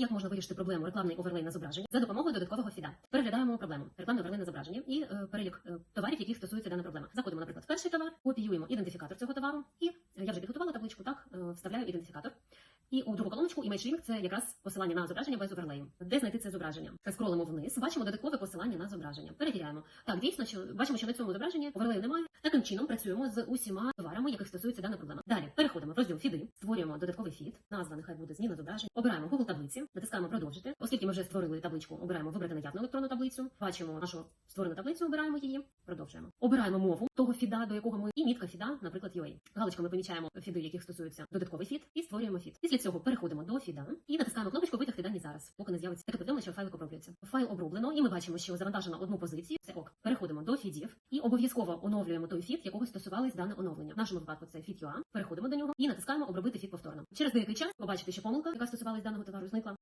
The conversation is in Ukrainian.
Як можна вирішити проблему рекламний оверлей на зображення за допомогою додаткового фіда? Переглядаємо проблему рекламний оверлей на зображення і е, перелік е, товарів, яких стосується дана проблема. Заходимо, наприклад, в перший товар, копіюємо ідентифікатор цього товару, і е, я вже підготувала табличку, так е, вставляю ідентифікатор. І у другу колоночку Image Link – це якраз посилання на зображення без оверлею. Де знайти це зображення? Скролимо вниз, бачимо додаткове посилання на зображення. Перевіряємо. Так, дійсно, що бачимо, що на цьому зображенні оверлею немає. Таким чином працюємо з усіма товарами, яких стосується дана проблема. Далі переходимо в розділ фіди, створюємо додатковий фід. Назва нехай буде зміна зображень. Обираємо Google таблиці, натискаємо продовжити. Оскільки ми вже створили табличку, обираємо вибрати наявну електронну таблицю. Бачимо нашу створену таблицю, обираємо її. Продовжуємо. Обираємо мову того фіда, до якого ми і мітка фіда, наприклад, UA. Галочками помічаємо фіди, яких стосується додатковий фід, і створюємо фід. Після цього переходимо до фіда і натискаємо кнопочку витягти дані зараз, поки не з'явиться таке повідомлення, що файлик оброблюється. Файл оброблено, і ми бачимо, що завантажено одну позицію. Це ок. Переходимо до фідів і обов'язково оновлюємо той фід, якого стосувалось дане оновлення. В нашому випадку це фід UA. Переходимо до нього і натискаємо обробити фід повторно. Через деякий час побачите, що помилка, яка стосувалась даного товару, зникла.